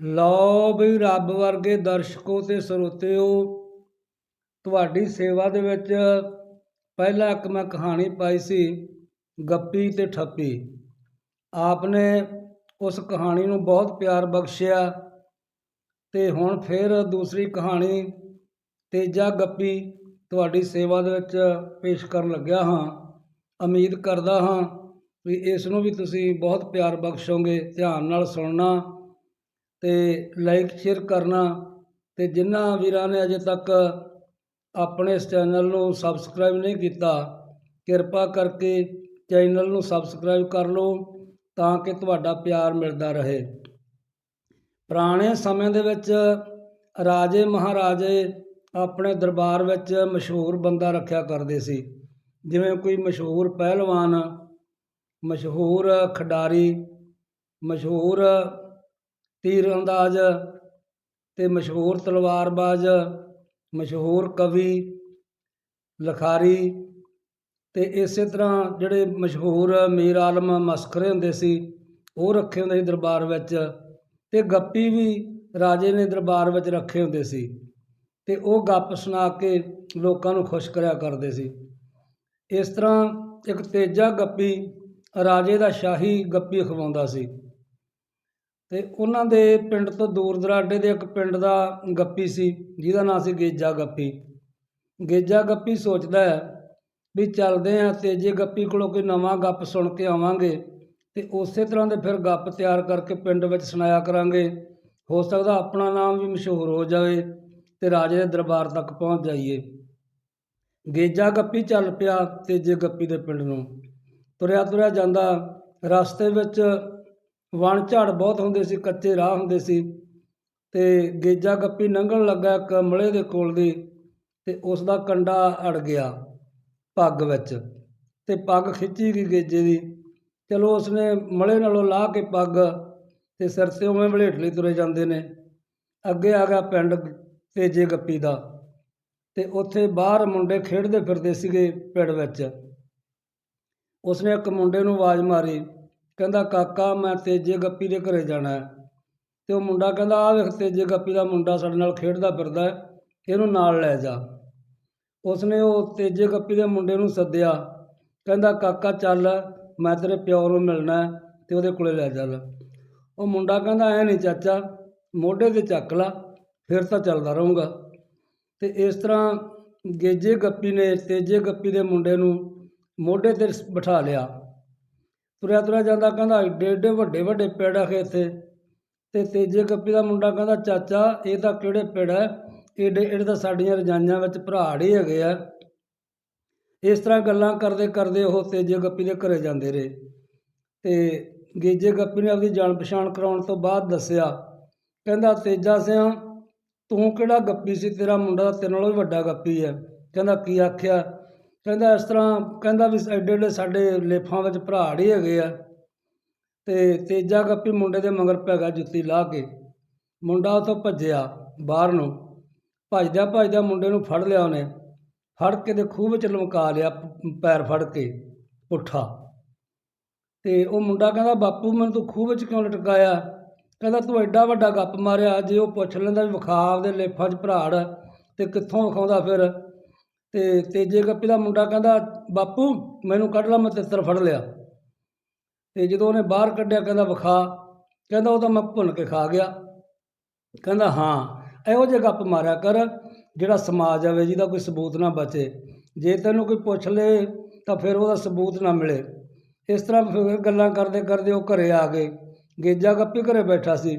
ਲਓ ਵੀ ਰੱਬ ਵਰਗੇ ਦਰਸ਼ਕੋ ਤੇ ਸਰੋਤਿਓ, ਤੁਹਾਡੀ ਸੇਵਾ ਦੇ ਵਿੱਚ ਪਹਿਲਾਂ ਇੱਕ ਮੈਂ ਕਹਾਣੀ ਪਾਈ ਸੀ, ਗੱਪੀ ਤੇ ਠੱਪੀ। ਆਪਨੇ ਉਸ ਕਹਾਣੀ ਨੂੰ ਬਹੁਤ ਪਿਆਰ ਬਖਸ਼ਿਆ ਤੇ ਹੁਣ ਫਿਰ ਦੂਸਰੀ ਕਹਾਣੀ, ਤੇਜਾ ਗੱਪੀ ਤੁਹਾਡੀ ਸੇਵਾ ਦੇ ਵਿੱਚ ਪੇਸ਼ ਕਰਨ ਲੱਗਿਆ ਹਾਂ। ਉਮੀਦ ਕਰਦਾ ਹਾਂ ਵੀ ਇਸ ਨੂੰ ਵੀ ਤੁਸੀਂ ਬਹੁਤ ਪਿਆਰ ਬਖਸ਼ੋਗੇ, ਧਿਆਨ ਨਾਲ ਸੁਣਨਾ। ਤੇ ਲਾਈਕ ਸ਼ੇਅਰ ਕਰਨਾ ਅਤੇ ਜਿਨ੍ਹਾਂ ਵੀਰਾਂ ਨੇ ਅਜੇ ਤੱਕ ਆਪਣੇ ਇਸ ਚੈਨਲ ਨੂੰ ਸਬਸਕ੍ਰਾਈਬ ਨਹੀਂ ਕੀਤਾ, ਕਿਰਪਾ ਕਰਕੇ ਚੈਨਲ ਨੂੰ ਸਬਸਕ੍ਰਾਈਬ ਕਰ ਲਓ ਤਾਂ ਕਿ ਤੁਹਾਡਾ ਪਿਆਰ ਮਿਲਦਾ ਰਹੇ। ਪੁਰਾਣੇ ਸਮੇਂ ਦੇ ਵਿੱਚ ਰਾਜੇ ਮਹਾਰਾਜੇ ਆਪਣੇ ਦਰਬਾਰ ਵਿੱਚ ਮਸ਼ਹੂਰ ਬੰਦਾ ਰੱਖਿਆ ਕਰਦੇ ਸੀ। ਜਿਵੇਂ ਕੋਈ ਮਸ਼ਹੂਰ ਪਹਿਲਵਾਨ, ਮਸ਼ਹੂਰ ਖਿਡਾਰੀ, ਮਸ਼ਹੂਰ ਤੀਰ ਅੰਦਾਜ਼, ਤੇ ਮਸ਼ਹੂਰ ਤਲਵਾਰਬਾਜ਼ ਮਸ਼ਹੂਰ ਕਵੀ, ਲਿਖਾਰੀ ਅਤੇ ਇਸੇ ਤਰ੍ਹਾਂ ਜਿਹੜੇ ਮਸ਼ਹੂਰ ਮੀਰ ਆਲਮ ਮਸਖਰੇ ਹੁੰਦੇ ਸੀ, ਉਹ ਰੱਖੇ ਹੁੰਦੇ ਸੀ ਦਰਬਾਰ ਵਿੱਚ ਅਤੇ ਗੱਪੀ ਵੀ ਰਾਜੇ ਨੇ ਦਰਬਾਰ ਵਿੱਚ ਰੱਖੇ ਹੁੰਦੇ ਸੀ ਅਤੇ ਉਹ ਗੱਪ ਸੁਣਾ ਕੇ ਲੋਕਾਂ ਨੂੰ ਖੁਸ਼ ਕਰਿਆ ਕਰਦੇ ਸੀ। ਇਸ ਤਰ੍ਹਾਂ ਇੱਕ ਤੇਜਾ ਗੱਪੀ ਰਾਜੇ ਦਾ ਸ਼ਾਹੀ ਗੱਪੀ ਖਵਾਉਂਦਾ ਸੀ। ਤੇ ਉਹਨਾਂ ਦੇ ਪਿੰਡ ਤੋਂ ਦੂਰ ਦਰਾਡੇ ਦੇ ਇੱਕ ਪਿੰਡ ਦਾ ਗੱਪੀ ਸੀ, ਜਿਹਦਾ ਨਾਂ ਸੀ ਗੇਜਾ ਗੱਪੀ। ਗੇਜਾ ਗੱਪੀ ਸੋਚਦਾ ਹੈ ਵੀ ਚੱਲਦੇ ਆ ਤੇਜੇ ਗੱਪੀ ਕੋਲੋਂ ਕੋਈ ਨਵਾਂ ਗੱਪ ਸੁਣ ਕੇ ਆਵਾਂਗੇ ਤੇ ਉਸੇ ਤਰ੍ਹਾਂ ਦੇ ਫਿਰ ਗੱਪ ਤਿਆਰ ਕਰਕੇ ਪਿੰਡ ਵਿੱਚ ਸੁਣਾਇਆ ਕਰਾਂਗੇ। ਹੋ ਸਕਦਾ ਆਪਣਾ ਨਾਮ ਵੀ ਮਸ਼ਹੂਰ ਹੋ ਜਾਵੇ ਤੇ ਰਾਜੇ ਦੇ ਦਰਬਾਰ ਤੱਕ ਪਹੁੰਚ ਜਾਈਏ। ਗੇਜਾ ਗੱਪੀ ਚੱਲ ਪਿਆ ਤੇਜੇ ਗੱਪੀ ਦੇ ਪਿੰਡ ਨੂੰ। ਤੁਰਿਆ ਤੁਰਿਆ ਜਾਂਦਾ, ਰਸਤੇ ਵਿੱਚ ਵਣ ਝਾੜ ਬਹੁਤ ਹੁੰਦੇ ਸੀ, ਕੱਚੇ ਰਾਹ ਹੁੰਦੇ ਸੀ ਤੇ ਗੇਜਾ ਗੱਪੀ ਲੰਘਣ ਲੱਗਾ ਇੱਕ ਮਲੇ ਦੇ ਕੋਲ ਦੀ ਤੇ ਉਸ ਦਾ ਕੰਡਾ ਅੜ ਗਿਆ ਪੱਗ ਵਿੱਚ ਤੇ ਪੱਗ ਖਿੱਚੀ ਗਈ ਗੇਜੇ ਦੀ। ਚਲੋ ਉਸਨੇ ਮਲੇ ਨਾਲੋਂ ਲਾਹ ਕੇ ਪੱਗ ਤੇ ਸਿਰ ਤੇ ਉਵੇਂ ਵਲੇਟ ਲਈ ਤੁਰੇ ਜਾਂਦੇ ਨੇ। ਅੱਗੇ ਆ ਗਿਆ ਪਿੰਡ ਤੇਜੇ ਗੱਪੀ ਦਾ ਤੇ ਉੱਥੇ ਬਾਹਰ ਮੁੰਡੇ ਖੇਡਦੇ ਫਿਰਦੇ ਸੀਗੇ ਪਿੰਡ ਵਿੱਚ। ਉਸਨੇ ਇੱਕ ਮੁੰਡੇ ਨੂੰ ਆਵਾਜ਼ ਮਾਰੀ ਕਹਿੰਦਾ, ਕਾਕਾ, ਮੈਂ ਤੇਜੇ ਗੱਪੀ ਦੇ ਘਰੇ ਜਾਣਾ ਅਤੇ ਉਹ ਮੁੰਡਾ ਕਹਿੰਦਾ, ਆਹ ਵੇਖ, ਤੇਜੇ ਗੱਪੀ ਦਾ ਮੁੰਡਾ ਸਾਡੇ ਨਾਲ ਖੇਡਦਾ ਫਿਰਦਾ ਇਹਨੂੰ ਨਾਲ ਲੈ ਜਾ। ਉਸਨੇ ਉਹ ਤੇਜੇ ਗੱਪੀ ਦੇ ਮੁੰਡੇ ਨੂੰ ਸੱਦਿਆ, ਕਹਿੰਦਾ, ਕਾਕਾ, ਚੱਲ, ਮੈਂ ਤੇਰੇ ਪਿਓ ਨੂੰ ਮਿਲਣਾ ਹੈ ਤੇ ਉਹਦੇ ਕੋਲੇ ਲੈ ਚੱਲ। ਉਹ ਮੁੰਡਾ ਕਹਿੰਦਾ, ਐ ਨਹੀਂ ਚਾਚਾ, ਮੋਢੇ ਤੇ ਚੱਕ ਲਾ, ਫਿਰ ਤਾਂ ਚੱਲਦਾ ਰਹੂੰਗਾ। ਤੇ ਇਸ ਤਰ੍ਹਾਂ ਗੇਜੇ ਗੱਪੀ ਨੇ ਤੇਜੇ ਗੱਪੀ ਦੇ ਮੁੰਡੇ ਨੂੰ ਮੋਢੇ ਤੇ ਬਿਠਾ ਲਿਆ। ਤੁਰਿਆ ਤੁਰਿਆ ਜਾਂਦਾ ਕਹਿੰਦਾ ਏਡੇ ਏਡੇ ਵੱਡੇ ਵੱਡੇ ਪੇੜ ਆ ਇੱਥੇ ਤੇ। ਤੇਜੇ ਗੱਪੀ ਦਾ ਮੁੰਡਾ ਕਹਿੰਦਾ, ਚਾਚਾ, ਇਹ ਤਾਂ ਕਿਹੜੇ ਪੇੜ ਹੈ ਏਡੇ ਏਡੇ ਤਾਂ ਸਾਡੀਆਂ ਰਜਾਈਆਂ ਵਿੱਚ ਭਰਾੜ ਹੀ ਹੈਗੇ ਆ। ਇਸ ਤਰ੍ਹਾਂ ਗੱਲਾਂ ਕਰਦੇ ਕਰਦੇ ਉਹ ਤੇਜੇ ਗੱਪੀ ਦੇ ਘਰੇ ਜਾਂਦੇ ਰਹੇ। ਤੇ ਗੇਜੇ ਗੱਪੀ ਨੇ ਆਪਣੀ ਜਾਣ ਪਛਾਣ ਕਰਾਉਣ ਤੋਂ ਬਾਅਦ ਦੱਸਿਆ, ਕਹਿੰਦਾ, ਤੇਜਾ ਸਿਆ, ਤੂੰ ਕਿਹੜਾ ਗੱਪੀ ਸੀ? ਤੇਰਾ ਮੁੰਡਾ ਤਾਂ ਤੇਰੇ ਨਾਲੋਂ ਵੀ ਵੱਡਾ ਗੱਪੀ ਹੈ ਕਹਿੰਦਾ, ਕੀ ਆਖਿਆ? ਕਹਿੰਦਾ ਇਸ ਤਰ੍ਹਾਂ ਕਹਿੰਦਾ ਵੀ ਐਡੇ ਐਡੇ ਸਾਡੇ ਲੇਫਾਂ ਵਿੱਚ ਭਰਾੜ ਹੀ ਹੈਗੇ ਆ ਤੇ ਤੇਜਾ ਗੱਪੀ ਮੁੰਡੇ ਦੇ ਮਗਰ ਪੈ ਗਿਆ ਜੁੱਤੀ ਲਾ ਕੇ। ਮੁੰਡਾ ਉਥੋਂ ਭੱਜਿਆ ਬਾਹਰ ਨੂੰ। ਭੱਜਦਾ ਭੱਜਦਾ ਮੁੰਡੇ ਨੂੰ ਫੜ ਲਿਆ ਉਹਨੇ। ਫੜ ਕੇ ਤੇ ਖੂਹ ਵਿੱਚ ਲਮਕਾ ਲਿਆ ਪੈਰ ਫੜ ਕੇ ਪੁੱਠਾ। ਤੇ ਉਹ ਮੁੰਡਾ ਕਹਿੰਦਾ ਬਾਪੂ ਮੈਨੂੰ ਤੂੰ ਖੂਹ ਵਿੱਚ ਕਿਉਂ ਲਟਕਾਇਆ? ਕਹਿੰਦਾ ਤੂੰ ਐਡਾ ਵੱਡਾ ਗੱਪ ਮਾਰਿਆ ਜੇ ਉਹ ਪੁੱਛ ਲੈਂਦਾ ਵੀ ਵਿਖਾ ਦੇ ਲੇਫਾਂ 'ਚ ਭਰਾੜ ਆ, ਤੇ ਕਿੱਥੋਂ ਵਿਖਾਉਂਦਾ ਫਿਰ? ਤੇ ਤੇਜੇ ਗੱਪੀ ਦਾ ਮੁੰਡਾ ਕਹਿੰਦਾ, ਬਾਪੂ, ਮੈਨੂੰ ਕੱਢ ਲਾ, ਮੈਂ ਤਿੱਤਰ ਫੜ ਲਿਆ। ਤੇ ਜਦੋਂ ਉਹਨੇ ਬਾਹਰ ਕੱਢਿਆ, ਕਹਿੰਦਾ, ਵਿਖਾ। ਕਹਿੰਦਾ, ਉਹ ਤਾਂ ਮੈਂ ਭੁੰਨ ਕੇ ਖਾ ਗਿਆ। ਕਹਿੰਦਾ, ਹਾਂ, ਇਹੋ ਜਿਹੇ ਗੱਪ ਮਾਰਿਆ ਕਰ, ਜਿਹੜਾ ਸਮਾਜ ਆਵੇ ਜਿਹਦਾ ਕੋਈ ਸਬੂਤ ਨਾ ਬਚੇ। ਜੇ ਤੈਨੂੰ ਕੋਈ ਪੁੱਛ ਲੇ, ਤਾਂ ਫਿਰ ਉਹਦਾ ਸਬੂਤ ਨਾ ਮਿਲੇ। ਇਸ ਤਰ੍ਹਾਂ ਫਿਰ ਗੱਲਾਂ ਕਰਦੇ ਕਰਦੇ ਉਹ ਘਰੇ ਆ ਗਏ। ਗੇਜਾ ਗੱਪੀ ਘਰੇ ਬੈਠਾ ਸੀ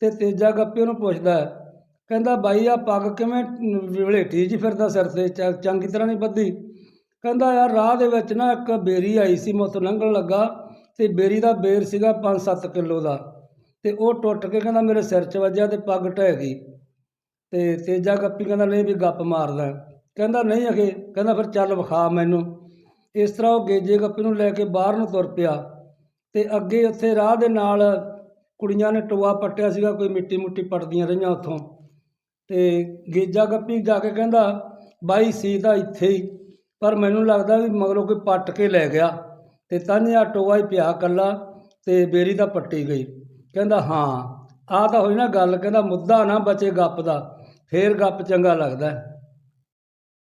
ਤੇ ਤੇਜਾ ਗੱਪੀ ਉਹਨੂੰ ਪੁੱਛਦਾ ਕਹਿੰਦਾ ਬਾਈ ਆ ਪੱਗ ਕਿਵੇਂ ਵਲੇਟੀ ਜੀ ਫਿਰਦਾ ਸਿਰ ਤੇ ਚ- ਚੰਗੀ ਤਰ੍ਹਾਂ ਨਹੀਂ ਬੱਧੀ ਕਹਿੰਦਾ ਯਾਰ ਰਾਹ ਦੇ ਵਿੱਚ ਨਾ ਇੱਕ ਬੇਰੀ ਆਈ ਸੀ, ਮੈਂ ਉੱਥੋਂ ਲੰਘਣ ਲੱਗਾ ਤੇ ਬੇਰੀ ਦਾ ਬੇਰ ਸੀਗਾ 5-7 ਕਿਲੋ ਦਾ ਤੇ ਉਹ ਟੁੱਟ ਕੇ ਕਹਿੰਦਾ ਮੇਰੇ ਸਿਰ 'ਚ ਵੱਜਿਆ ਤੇ ਪੱਗ ਢਹਿ ਗਈ ਤੇ ਤੇਜਾ ਗੱਪੀ ਕਹਿੰਦਾ ਨਹੀਂ ਵੀ ਗੱਪ ਮਾਰਦਾ। ਕਹਿੰਦਾ ਨਹੀਂ ਅਖੇ, ਕਹਿੰਦਾ ਫਿਰ ਚੱਲ ਵਿਖਾ ਮੈਨੂੰ। ਇਸ ਤਰ੍ਹਾਂ ਉਹ ਗੇਜੇ ਗੱਪੀ ਨੂੰ ਲੈ ਕੇ ਬਾਹਰ ਨੂੰ ਤੁਰ ਪਿਆ ਤੇ ਅੱਗੇ ਉੱਥੇ ਰਾਹ ਦੇ ਨਾਲ ਕੁੜੀਆਂ ਨੇ ਟੋਆ ਪੱਟਿਆ ਸੀਗਾ, ਕੋਈ ਮਿੱਟੀ ਮੁੱਟੀ ਪੱਟਦੀਆਂ ਰਹੀਆਂ ਉੱਥੋਂ। ਤੇ ਗੇਜਾ ਗੱਪੀ ਜਾ ਕੇ ਕਹਿੰਦਾ, ਬਾਈ, ਸੀ ਤਾਂ ਇੱਥੇ ਹੀ। ਪਰ ਮੈਨੂੰ ਲੱਗਦਾ ਵੀ ਮਗਰੋਂ ਕੋਈ ਪੱਟ ਕੇ ਲੈ ਗਿਆ ਤੇ ਤਾਂਿਆ ਟੋਆ ਹੀ ਪਿਆ ਕੱਲਾ ਤੇ ਬੇਰੀ ਤਾਂ ਪੱਟੀ ਗਈ। ਕਹਿੰਦਾ, ਹਾਂ ਆ ਤਾਂ ਹੋਈ ਨਾ ਗੱਲ। ਕਹਿੰਦਾ, ਮੁੱਦਾ ਨਾ ਬਚੇ ਗੱਪ ਦਾ। ਫੇਰ ਗੱਪ ਚੰਗਾ ਲੱਗਦਾ।